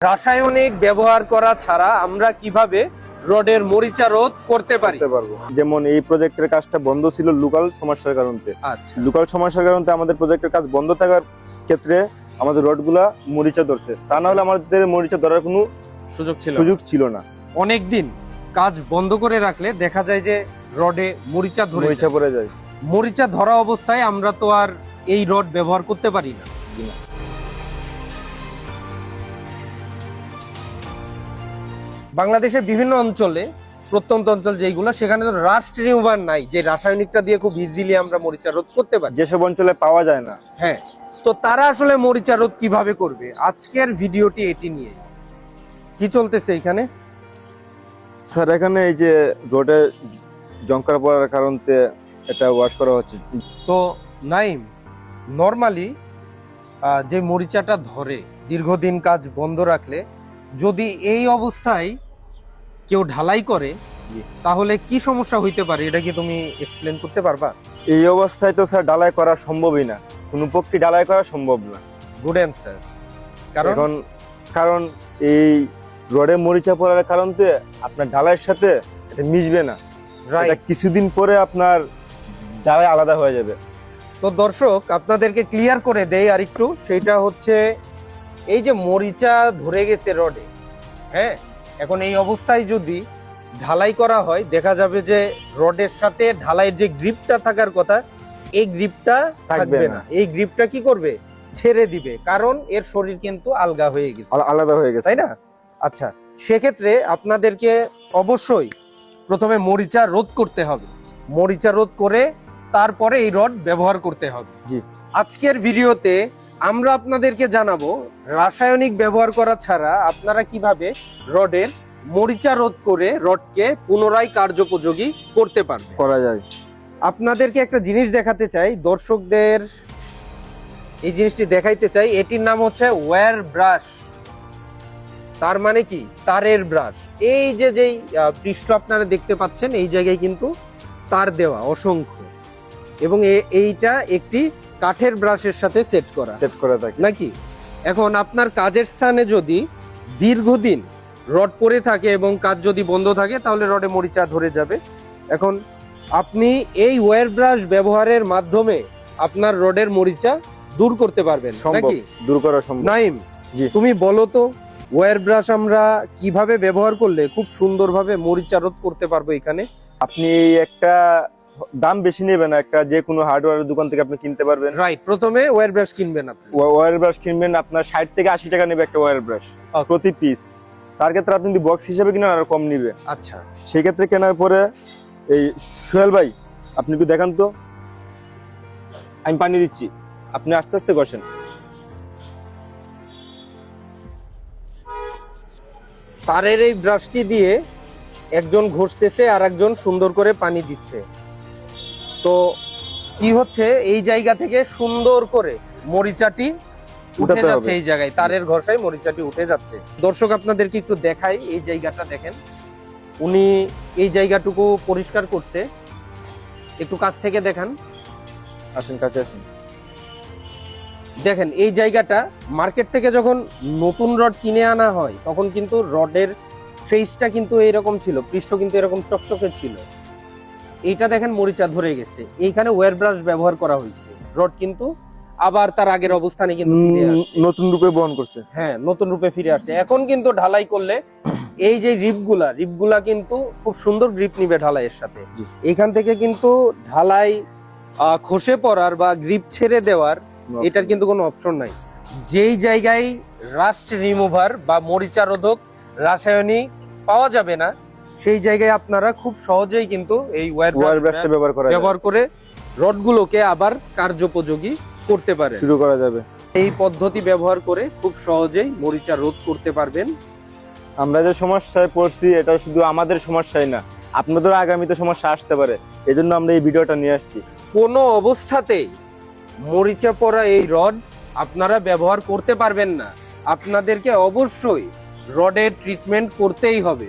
রাসায়নিক ব্যবহার করা ছাড়া আমরা কীভাবে রডের মরিচা রোধ করতে পারি? পারব। যেমন এই প্রজেক্টের কাজটা বন্ধ ছিল লোকাল সমস্যার কারণে। আচ্ছা। লোকাল সমস্যার কারণে আমাদের প্রজেক্টের কাজ বন্ধ থাকার ক্ষেত্রে আমাদের রডগুলা মরিচা ধরছে। তা না হলে আমাদের মরিচা ধরার কোনো সুযোগ ছিল সুযোগ ছিল না। অনেক দিন কাজ বন্ধ করে রাখলে দেখা যায় যে রডে মরিচা ধরে মরিচা পড়ে যায়। মরিচা ধরা অবস্থায় আমরা তো আর এই রড ব্যবহার করতে পারি না। বাংলাদেশের বিভিন্ন অঞ্চলে প্রত্যন্ত অঞ্চল যেগুলো সেখানে তো রাস্ট রিমুভার নাই যে রাসায়নিকটা দিয়ে খুব ইজিলি আমরা মরিচা রোধ করতে পারি। যেসব অঞ্চলে পাওয়া যায় না। হ্যাঁ তো তারা আসলে মরিচা রোধ কীভাবে করবে? আজকের ভিডিওটি এটি নিয়ে। কি চলতেছে এখানে? স্যার এখানে এই যে রোডে জঙ্কার পড়ার কারণে এটা ওয়াশ করা হচ্ছে। তো নাইম নর্মালি যে মরিচাটা ধরে দীর্ঘদিন কাজ বন্ধ রাখলে যদি এই অবস্থায় কেউ ঢালাই করে তাহলে কি সমস্যা হইতে পারে? এটা কি তুমি এক্সপ্লেন করতে পারবা? এই অবস্থায় তো স্যার ঢালাই করা সম্ভবই না। কোনো পক্ষে ঢালাই করা সম্ভব না। গুড অ্যান্সার কারণ? এখন কারণ এই রডে মরিচা পড়ার কারণে আপনার ঢালাইয়ের সাথে এটা মিশবে না। এটা কিছুদিন পরে আপনার ঢালাই আলাদা হয়ে যাবে। তো দর্শক আপনাদেরকে ক্লিয়ার করে দেই আর একটু সেটা হচ্ছে এই যে মরিচা ধরে গেছে রডে হ্যাঁ? এখন এই অবস্থায় যদি ঢালাই করা হয় দেখা যাবে যে রডের সাথে ঢালাইয়ের যে গ্রিপটা থাকার কথা এই গ্রিপটা থাকবে না। এই গ্রিপটা কি করবে? ছেড়ে দিবে কারণ এর শরীর কিন্তু আলগা হয়ে গেছে। আলাদা হয়ে গেছে। তাই না? আচ্ছা সেক্ষেত্রে আপনাদেরকে অবশ্যই প্রথমে মরিচা রোধ করতে হবে। মরিচা রোধ করে তারপরে এই রড ব্যবহার করতে হবে। জি। আজকের ভিডিওতে আমরা আপনাদেরকে জানাব রাসায়নিক ব্যবহার করা ছাড়া আপনারা কীভাবে রডের মরিচা রোধ করে রডকে পুনরায় কার্যোপযোগী করতে পারবেন। করা যায়। আপনাদেরকে একটা জিনিস দেখাতে চাই দর্শকদের এই জিনিসটি দেখাইতে চাই এটির নাম হচ্ছে ওয়্যার ব্রাশ। তার মানে কি? তারের ব্রাশ। এই যে যেই পৃষ্ঠ আপনারা দেখতে পাচ্ছেন এই জায়গায় কিন্তু তার দেওয়া অসংখ্য। এবং এইটা একটি কাঠের ব্রাশের সাথে সেট করা। সেট করে থাকে। নাকি? এখন আপনার কাজের স্থানে যদি দীর্ঘদিন রড পরে থাকে এবং কাজ যদি বন্ধ থাকে তাহলে রডে মরিচা ধরে যাবে। এখন আপনি এই ওয়্যার ব্রাশ ব্যবহারের মাধ্যমে আপনার রডের মরিচা দূর করতে পারবেন নাকি? দূর করা সম্ভব। নাইম জি। তুমি বলো তো ওয়্যার ব্রাশ আমরা কীভাবে ব্যবহার করলে খুব সুন্দরভাবে মরিচা রোধ করতে পারব এখানে? আপনি একটা দাম বেশি নেবে না একটা যে কোনো হার্ডওয়্যারের দোকান থেকে আপনি কিনতে পারবেন। রাইট প্রথমে ওয়্যার ব্রাশ কিনবেন আপনি। ওয়্যার ব্রাশ কিনবেন আপনার ষাট থেকে আশি টাকা নেবে একটা ওয়্যার ব্রাশ প্রতি পিস তার ক্ষেত্রে আপনি যদি বক্স হিসেবে কিনেন আরও কম নেবে। আচ্ছা। সেই ক্ষেত্রে কেনার পরে এই সোহেল ভাই আপনি একটু দেখান তো। আমি পানি দিচ্ছি। আপনি আস্তে আস্তে ঘষেন তারের এই ব্রাশটি দিয়ে একজন ঘষতেছে আর একজন সুন্দর করে পানি দিচ্ছে। তো কি হচ্ছে? এই জায়গা থেকে সুন্দর করে মরিচাটি উঠে যাচ্ছে এই জায়গায়। তারের ঘষায় মরিচাটি উঠে যাচ্ছে। দর্শক আপনাদেরকে একটু দেখাই এই জায়গাটা দেখেন। উনি এই জায়গাটুকু পরিষ্কার করছে। একটু কাছ থেকে দেখান। আসেন কাছে আসেন। দেখেন এই জায়গাটা মার্কেট থেকে যখন নতুন রড কিনে আনা হয় তখন কিন্তু রডের ফেসটা কিন্তু এরকম ছিল পৃষ্ঠ কিন্তু এরকম চকচকে ছিল। এইটা দেখেন মরিচা ধরে গেছে। এইখানে ওয়ার ব্রাশ ব্যবহার করা হয়েছে। রড কিন্তু আবার তার আগের অবস্থানে কিন্তু। নতুন রূপে বহন করছে। হ্যাঁ নতুন রূপে ফিরে আসছে। এখন কিন্তু ঢালাই করলে এই যে রিপগুলা রিপগুলা কিন্তু খুব সুন্দর গ্রিপ নিবে ঢালাইয়ের সাথে। এখান থেকে কিন্তু ঢালাই খসে পড়ার বা গ্রিপ ছেড়ে দেওয়ার এটার কিন্তু কোনো অপশন নাই। যেই জায়গায় রাস্ট রিমুভার বা মরিচারোধক রাসায়নিক পাওয়া যাবে না সেই জায়গায় আপনারা খুব সহজেই কিন্তু এই ওয়্যার ওয়ার ব্রাশটা ব্যবহার করা ব্যবহার করে রডগুলোকে আবার কার্যোপযোগী করতে পারে শুরু করা যাবে। এই পদ্ধতি ব্যবহার করে খুব সহজেই মরিচা রোধ করতে পারবেন। আমরা যে সমস্যায় পড়ছি এটা শুধু আমাদের সমস্যাই না আপনাদের আগামীতে সমস্যা আসতে পারে। এই জন্য আমরা এই ভিডিওটা নিয়ে আসছি। কোনো অবস্থাতেই মরিচা পড়া এই রড আপনারা ব্যবহার করতে পারবেন না। আপনাদেরকে অবশ্যই রডের ট্রিটমেন্ট করতেই হবে।